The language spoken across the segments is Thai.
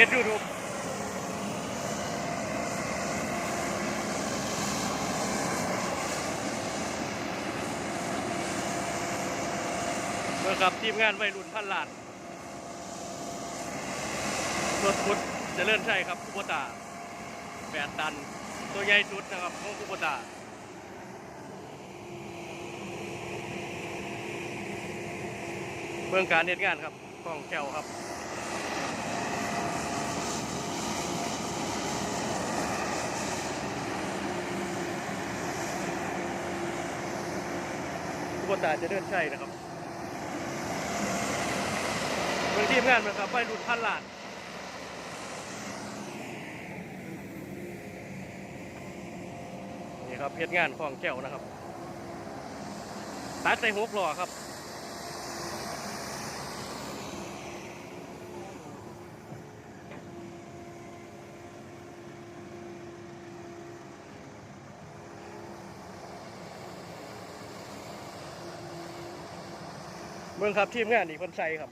ฮ็ดยูทูบเมื่อครับทีมงานวัยรุ่นพันล้านรถพุทธเจะเลื่อนใช่ครับคุโบตาแปดตัน ตัวใหญ่สุดนะครับของคุโบตาเบื้องการเน็ดงานครับกล้องแก้วครับ กคนตาจะเดินใช่นะครับเมืองทีมงานมันครับไปรุ่นพันล้านนี่ครับเพชรงานของแก้วนะครับตัดใส่หกหล่อครับ เมืองครับทีมงานอีกคนใส่ครับ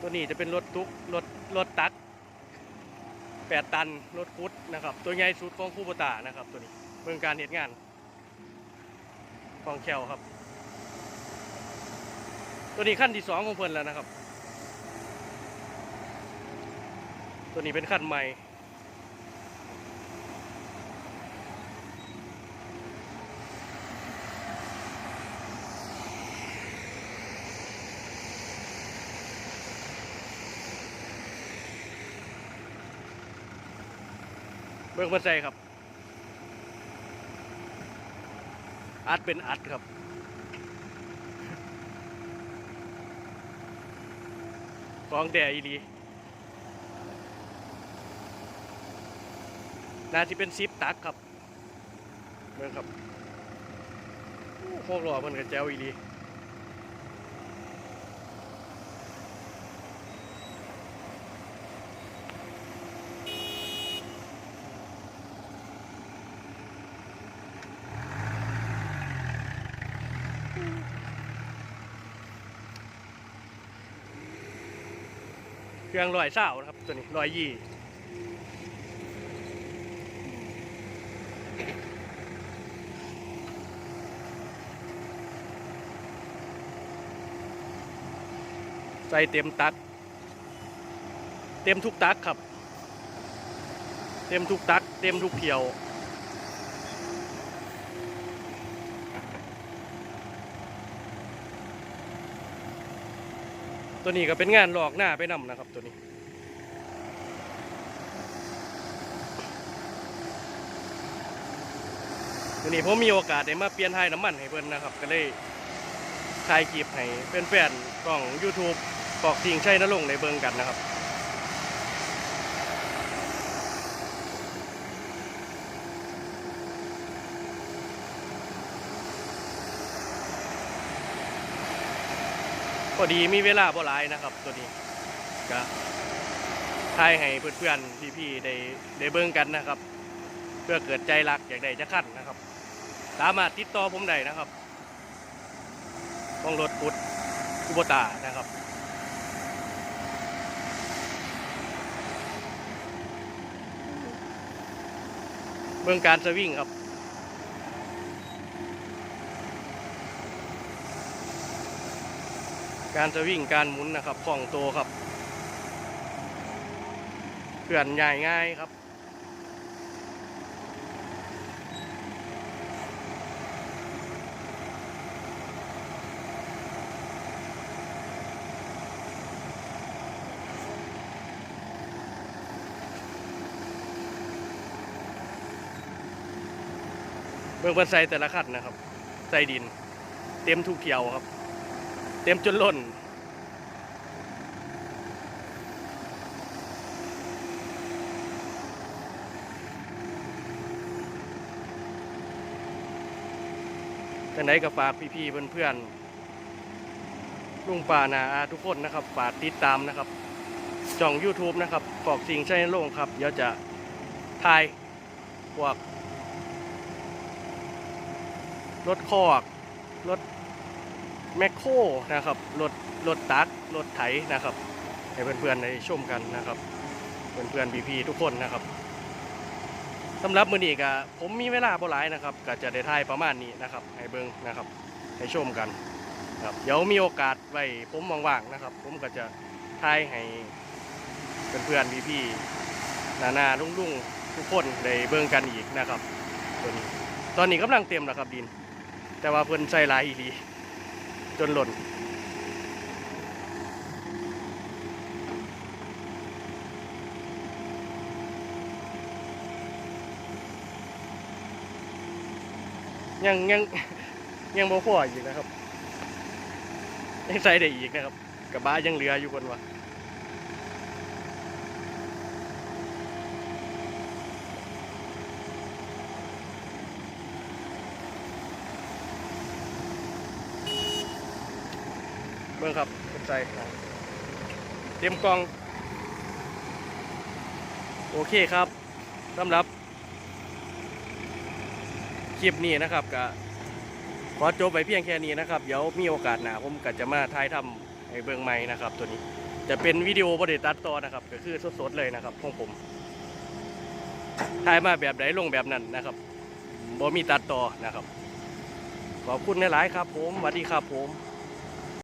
ตัวนี้จะเป็นรถตุกรถรถตักแปดตันรถคุดนะครับ ตัวใหญ่สุดของคู่ปตานะครับ ตัวนี้เมืองการเหตุงานของแคลครับ ตัวนี้ขั้นที่สองของเพิ่อนแล้วนะครับ ตัวนี้เป็นขั้นใหม่ เบิ่งมันใส่ครับ อัดเป็นอัดครับ กองแต่อีหลีน่าจะเป็นซิปตักครับเบิ่งครับโคกหล่อมันกับแจวอีห รื่องลอยเศร้านะครับตัวนี้ลอยยี่ใส่เต็มตัก เต็มทุกตักครับ เต็มทุกตัก เต็มทุกเพียว ตัวนี้ก็เป็นงานหลอกหน้าไปนำนะครับตัวนี้ ตัวนี้ผมมีโอกาสได้มาเปลี่ยนไทยน้ำมันให้เพิ่นนะครับ ก็เลยถ่ายคลิปให้แฟนๆกล่อง YouTube กอกทิงใช่นรงในเบิงกันนะครับ พอดีมีเวลาบ่หลายนะครับ ตัวนี้ก็ถ่ายให้เพื่อนๆพี่ๆได้ได้เบิ่งกันนะครับ เพื่อเกิดใจรักอยากได้จะขั้นนะครับ สามารถติดต่อผมได้นะครับต้องรถพุดอุบตานะครับเบื้องการสวิงครับ การสวิงการหมุนนะครับคล่องตัวครับเพื่อนใหญ่ง่ายครับเบื้องบนใส่แต่ละขัดนะครับ ใส่ดิน เต็มทุกเขียวครับ ต็มจนล้นจังไดก็ฝากพี่ๆเพื่อนๆลุงป่านาอาทุกคนนะครับฝากติดตามนะครับช่อง YouTube นะครับกอกสิ่งใช่โล่งครับ เดี๋ยวจะถ่ายพวกรถคอกรถ แมคโครนะครับรถรถตักรถไถนะครับให้เพื่อนๆได้ชมกันนะครับเพื่อนๆพี่ๆทุกคนนะครับสำหรับมือนี้ก็ผมมีเวลาบ่หลายนะครับ ก็จะได้ถ่ายประมาณนี้นะครับ ให้เบิ่งนะครับ ให้ชมกันครับเดี๋ยวมีโอกาสไว้ผมว่างๆนะครับ ผมก็จะถ่ายให้เพื่อนๆพี่ๆนานาลุงๆทุกคนได้เบิ่งกันอีกนะครับตัวนี้ตอนนี้กำลังเต็มแล้วครับดิน แต่ว่าเพิ่นใส่ลายอีหลี จนหล่น ยังยังยังบ่พออีกนะครับ ยังใส่ได้อีกนะครับกระบะยังเหลืออยู่คนวะ เบิ่งครับคนใส่ครับเตรียมกล่อง โอเคครับสำหรับ คลิปนี้นะครับก็ขอจบไปเพียงแค่นี้นะครับ เดี๋ยวมีโอกาสหน้าผมก็จะมาถ่ายทำให้เบิ่งใหม่นะครับ ตัวนี้จะเป็นวิดีโอบริตัดต่อนะครับ ก็คือสดๆเลยนะครับของผมถ่ายมาแบบไหนลงแบบนั้นนะครับบ่มีตัดต่อนะครับ ขอบคุณหลายๆครับผมสวัสดีครับผม